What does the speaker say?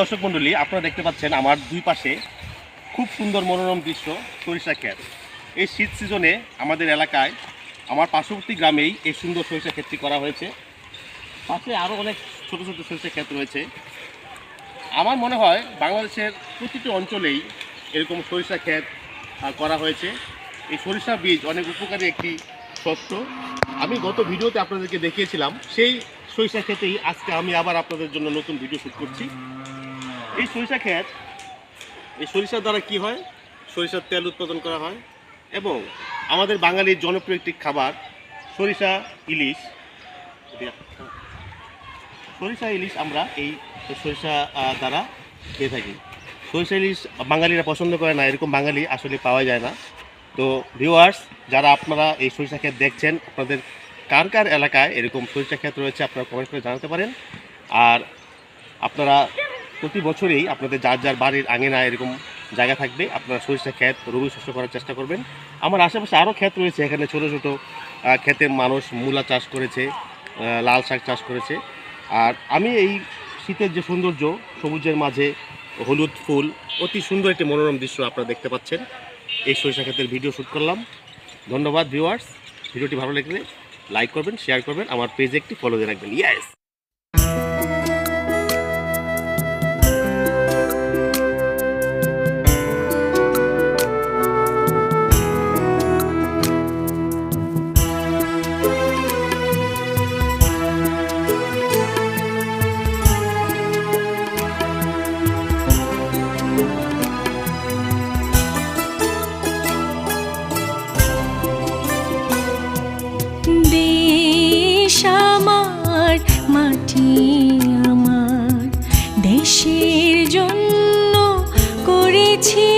দর্শক মণ্ডলী, আপনারা দেখতে পাচ্ছেন আমার দুই পাশে খুব সুন্দর মনোরম দৃশ্য, সরিষা ক্ষেত। এই শীত সিজনে আমাদের এলাকায়, আমার পার্শ্ববর্তী গ্রামেই এই সুন্দর সরিষা ক্ষেতটি করা হয়েছে। পাশে আরও অনেক ছোট ছোট সরিষা ক্ষেত রয়েছে। আমার মনে হয় বাংলাদেশের প্রতিটি অঞ্চলেই এরকম সরিষা ক্ষেত করা হয়েছে। এই সরিষা বীজ অনেক উপকারী একটি শস্য। আমি গত ভিডিওতে আপনাদেরকে দেখিয়েছিলাম, সেই সরিষা ক্ষেতেই আজকে আমি আবার আপনাদের জন্য নতুন ভিডিও শ্যুট করছি। এই সরিষা ক্ষেত, এই সরিষার দ্বারা কি হয়? সরিষার তেল উৎপাদন করা হয় এবং আমাদের বাঙালির জনপ্রিয় একটি খাবার, সরিষা ইলিশ। সরিষা ইলিশ আমরা এই সরিষা দ্বারা খেয়ে থাকি। সরিষা ইলিশ বাঙালিরা পছন্দ করে না, এরকম বাঙালি আসলে পাওয়া যায় না। তো ভিউয়ার্স যারা আপনারা এই সরিষা ক্ষেত দেখছেন, আপনাদের কার কার এলাকায় এরকম সরিষা ক্ষেত রয়েছে, আপনারা কমেন্ট করে জানাতে পারেন। আর আপনারা প্রতি বছরেই আপনাদের যার যার বাড়ির আঙিনায় এরকম জায়গা থাকবে, আপনারা সরিষা ক্ষেত, রবি শস্য করার চেষ্টা করবেন। আমার আশেপাশে আরও ক্ষেত রয়েছে, এখানে ছোটো ছোটো ক্ষেতে মানুষ মূলা চাষ করেছে লাল শাক চাষ করেছে। আর আমি এই শীতের যে সৌন্দর্য, সবুজের মাঝে হলুদ ফুল, অতি সুন্দর একটি মনোরম দৃশ্য আপনারা দেখতে পাচ্ছেন। এই সরিষা ক্ষেতের ভিডিও শ্যুট করলাম। ধন্যবাদ ভিউয়ার্স ভিডিওটি ভালো লাগলে লাইক করবেন শেয়ার করবেন। আমার পেজে একটি ফলো দিয়ে রাখবেন। ইয়েস আমার মাটি আমার। দেশের জন্য করেছি